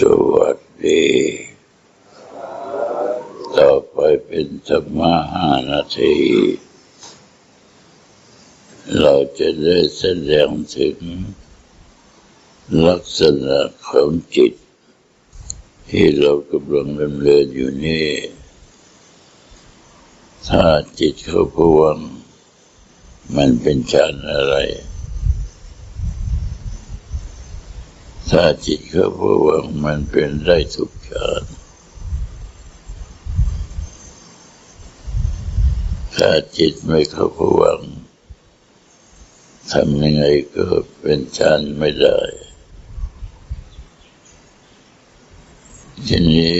สวัสดี ต่อไปเป็นธรรมะห้านาที เราจะได้แสดงถึง ลักษณะของจิต ที่เรากำลังดำเนินอยู่นี่ ถ้าจิตเขาพวัง มันเป็นฌานอะไร ถ้าจิตเขาพวังมันเป็นได้ทุกฌานถ้าจิตไม่เข้าพวังทำยังไงก็เป็นฌานไม่ได้ทีนี้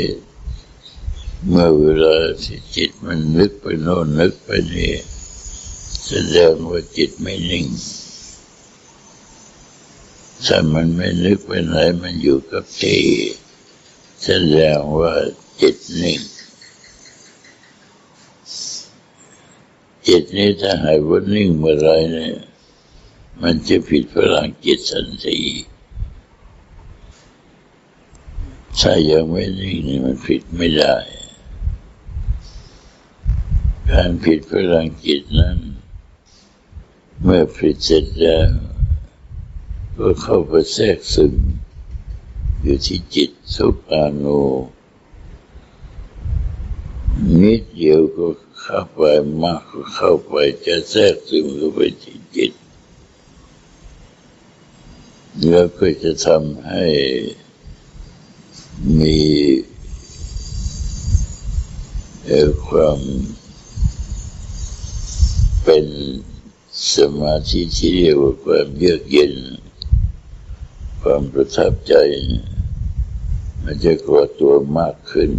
เมื่อเวลาที่จิตมันนึกไปโน่นนึกไปนี่แสดงว่าจิตไม่นิ่ง ถ้ามันไม่นึกไปไหนมันอยู่กับที่แสดงว่าจิตนิ่ง จิตนี้ถ้าหายว่านิ่งเมื่อไรเนี่ย มันจะผิดพลังจิตทันทีถ้ายังไม่นิ่งนี่มันผิดไม่ได้ การผิดพลังจิตนั้น เมื่อผิดเสร็จแล้ว ก็เข้าไปแทรกซึมอยู่ที่จิตสุปาโน นิดเดียวก็เข้าไปมากก็เข้าไปจะแทรกซึมเข้าไปที่จิต แล้วก็จะทำให้มีความเป็นสมาธิที่เรียกว่าความเยือกเย็น ความประทับใจมันจะก่อตัวมากขึ้น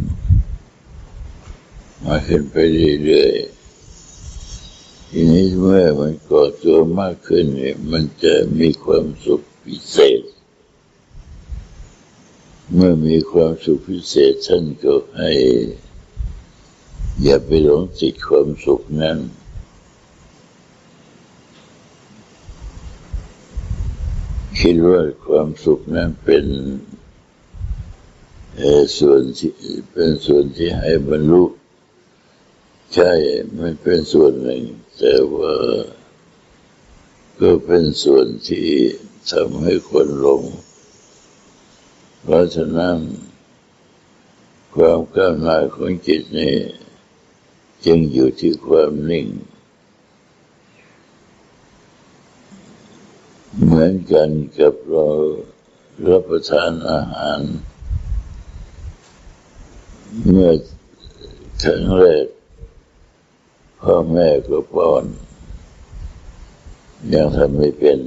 มากขึ้นไปเรื่อยๆ ทีนี้เมื่อมันก่อตัวมากขึ้นเนี่ยมันจะมีความสุขพิเศษ เมื่อมีความสุขพิเศษท่านก็ให้ อย่าไปหลงติดความสุขนั้น คิดว่าความสุขนั้นเป็นเส่วนที่เป็นส่วนที่ให้บรรลุใช่มันเป็นส่วนหนึ่ง แต่ว่า ก็เป็นส่วนที่ทำให้คนหลง เพราะฉะนั้นความก้าวหน้าของจิตนี่จึงอยู่ที่ความนิ่ง เหมือนกันกับเรารับประทานอาหาร เมื่อครั้งแรกพ่อแม่ก็ป้อน ยังทำไม่เป็น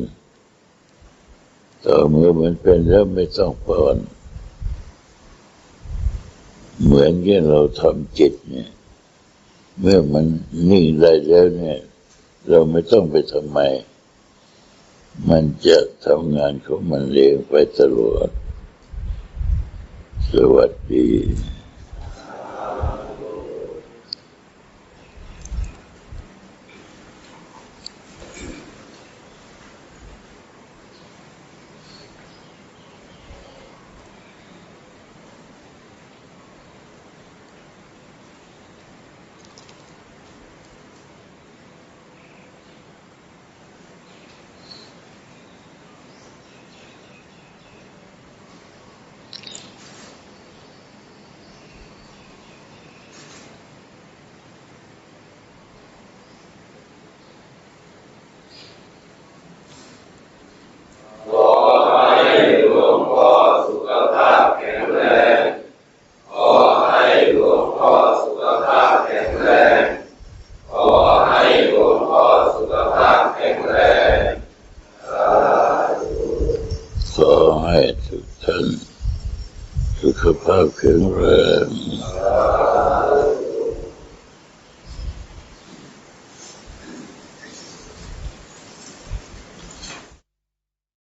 ต่อเมื่อมันเป็นแล้วไม่ต้องป้อน เหมือนที่เราทำจิตเนี่ย เมื่อมันนิ่งได้แล้วเนี่ย เราไม่ต้องไปทำไม มันจะทำงานของมันเองไปตลอด สวัสดี